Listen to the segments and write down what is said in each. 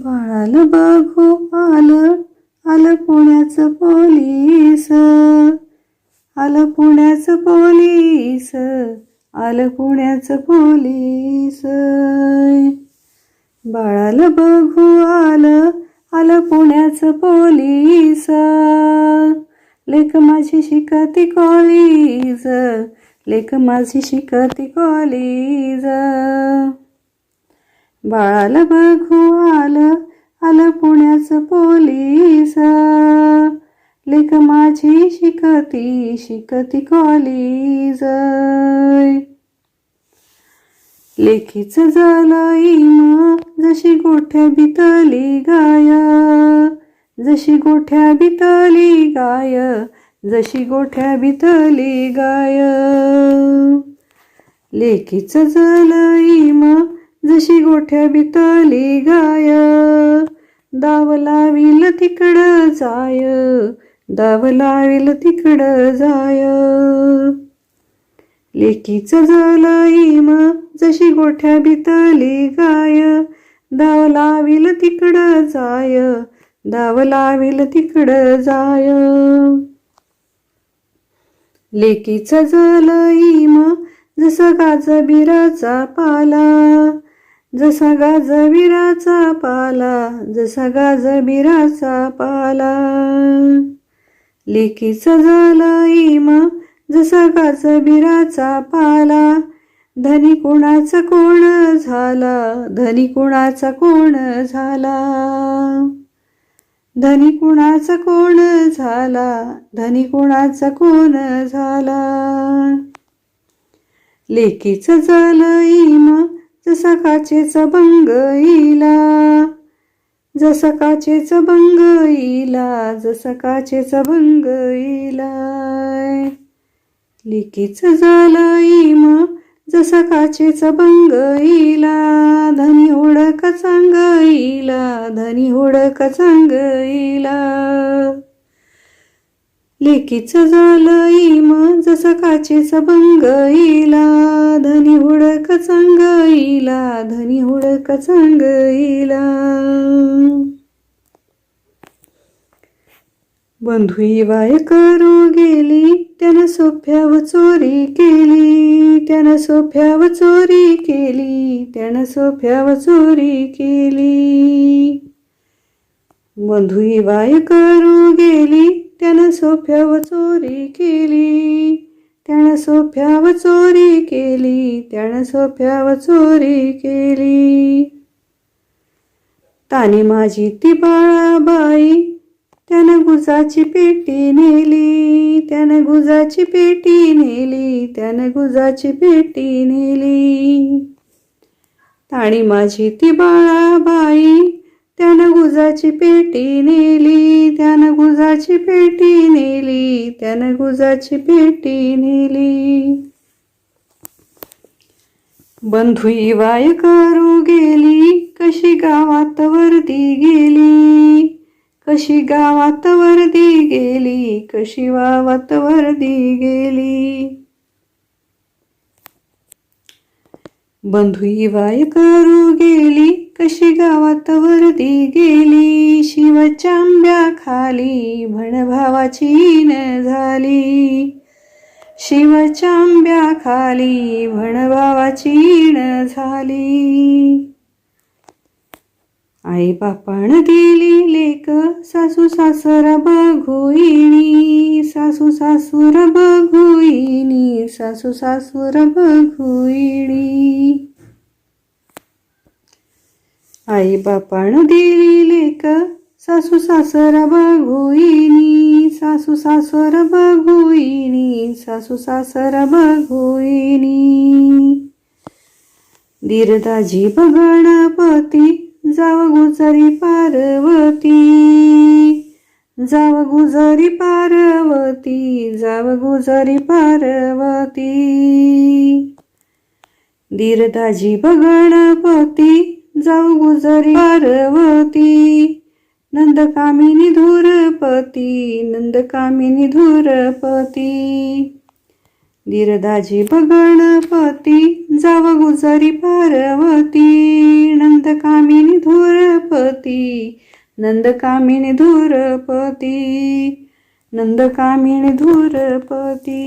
बाळाल बघू आलं आलं पुण्याचं पोलीस. आलं पुण्याचं पोलीस आलं पुण्याचं पोलीस. बाळाल बघू आलं आलं पुण्याचं पोलीस. लेख माझी शिकती कॉलेज लेख माझी शिकती कॉलेज. बाळाला बघू आलं आलं पुण्याचं पोलीस. लेख माझी शिकती शिकती कॉलेज लेखीचं झालं इम जशी गोठ्या बितली गाय. जशी गोठ्या बितली गाय जशी गोठ्या बितली गाय. लेकीचं झालं इम जशी गोठ्या बितली गाय दाव लावील तिकडं जाय दाव लावील तिकडं जाय. लेकीचं झालं इम जशी गोठ्या बितली गाय दाव लावील तिकडं जाय दाव लावील तिकडं जाय. लेकीचं झालं जसं गाज गाजबिराचा पाला जसा गाजबिराचा पाला जसा गाजबिराचा पाला. लेकीचं झाला इमा जसा गाजबिराचा पाला. धनी कोणाचा कोण झाला धनी कोणाचा कोण झाला? धनी कुणाचा कोण झाला धनी कुणाचा कोण झाला? लेकीचं झालं इमा जसा काचेचा बंग इला जसा काचेच बंग इला जसा काचेचा बंग इला लेकीचं झालं इम जसा काचेचा बंग इला धनी हुडक चांग इला धनी हुडक चांग इला लेकीचं झालं इम जसा काचेचा बंग इला धनी हुडक चांग इला धनी हुडक चांग इला बंधुई वाय करू गेली त्यानं सोफ्याव चोरी केली त्यानं सोफ्याव चोरी केली त्यानं सोफ्याव चोरी केली. बंधुई वाय करू गेली त्यानं सोफ्याव चोरी केली. त्यानं सोफ्याव चोरी केली. त्यानं सोफ्याव चोरी केली. ताने माझी ती बाळाबाई त्यानं गुजाची पेटी नेली. त्यानं गुजाची पेटी नेली. त्यानं गुजाची पेटी नेली. ताणी माझी ती बाळाबाई त्यानं गुजाची पेटी नेली त्यानं गुजाची पेटी नेली त्यानं गुजाची पेटी नेली. बंधुई वाय करू गेली कशी गावात वर्दी गेली? कशी गावात वर्दी गेली कशी वावात वर्दी गेली? बंधुई वाय करू गेली? कशी गावात वर्दी गेली? शिवचांब्या खाली भणभावाची न झाली. शिवचांब्या खाली भणभावाची न झाली. आई बापान गेली लेक सासू सासरा बघुईनी सासू सासूर बघुईनी सासू सासूर बघुईणी आई बापान दिली लेक सासू सासरा बघुईनी सासू सासर बघुईनी सासू सासर बघुईनी. दीर्दाजी गणपती जाव गुजरी पार्वती. जाव गुजरी पार्वती जाव गुजरी पार्वती. दीरदाजी गणपती जाव गुजरी पार्वती. नंदकामिनी धूरपती नंदकामिनी धूरपती. दीरदाजी गणपती जाव गुजरी पार्वती नंदकामिनी धूरपती नंदकामिनी धूरपती नंदकामिनी धूरपती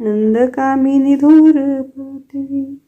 नंदकामिनी धूरपती।